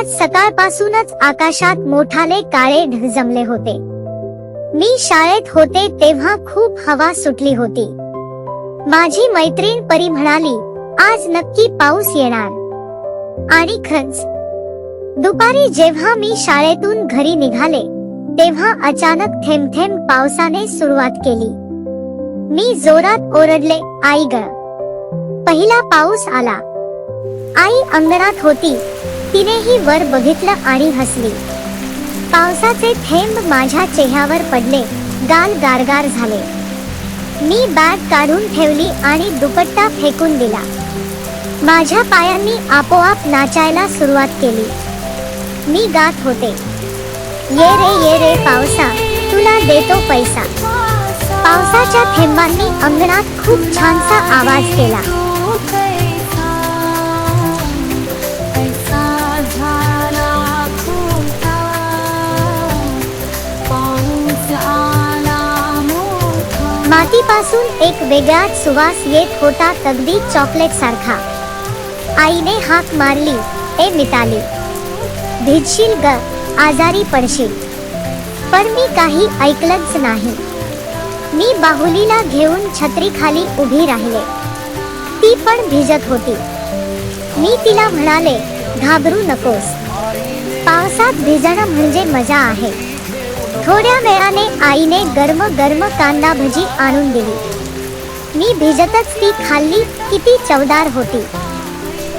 आज सकाळपासूनच आकाशात मोठाले काळे ढग जमले होते. मी शाळेत होते तेव्हा खूप हवा सुटली होती. माझी मैत्रीण परी म्हणाली आज नक्की पाऊस येणार. आणि खरंच दुपारी जेव्हा मी शाळेतून घरी निघाले तेव्हा अचानक थेंब थेंब पावसाने सुरुवात केली. मी जोरात ओरडले आई ग. पहिला पाऊस आला. आई अंगणात होती. तिनेही वर बघितलं आणि हसली. पावसाचे थेंब माझ्या चेहऱ्यावर पडले गाल गारगार झाले. मी बॅग काढून ठेवली आणि दुपट्टा फेकून दिला. माझ्या पायांनी आपोआप नाचायला सुरुवात केली. मी गात होते. ये रे ये रे पावसा तुला देतो पैसा. पावसाच्या थेंबांनी अंगणात खूप छानसा आवाज केला. मातीपासून एक वेगळाच सुवास येत होता अगदी चॉकलेट सारखा. आईने हाक मारली ए मिताली भिजशील ग आजारी पडशील. पण मी काही ऐकलंच नाही. मी बाहुलीला घेऊन छत्री खाली उभी राहिले. ती पण भिजत होती. मी तिला म्हणाले घाबरू नकोस. पावसात भिजणं म्हणजे मजा आहे. थोड्या वेळाने आईने गरम गरम कांदा भजी आणून दिली. मी भिजतच ती खाल्ली किती चवदार होती.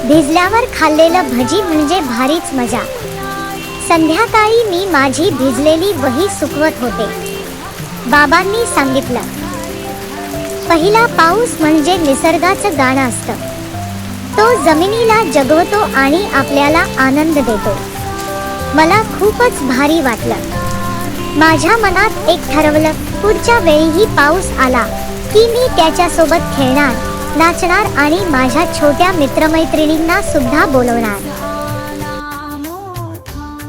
भिजल्यावर खाल्लेलं भजी म्हणजे भारीच मजा. संध्याकाळी मी माझी भिजलेली वही सुकवत होते. बाबांनी सांगितलं पहिला पाऊस म्हणजे निसर्गाचं गाणं असतं. तो जमिनीला जगवतो आणि आपल्याला आनंद देतो. मला खूपच भारी वाटलं. माझ्या मनात एक ठरवलं पुढच्या वेळीही पाऊस आला की मी त्याच्यासोबत खेळणार नाचणार आणि माझ्या छोट्या मित्रमैत्रिणींना सुद्धा बोलवणार.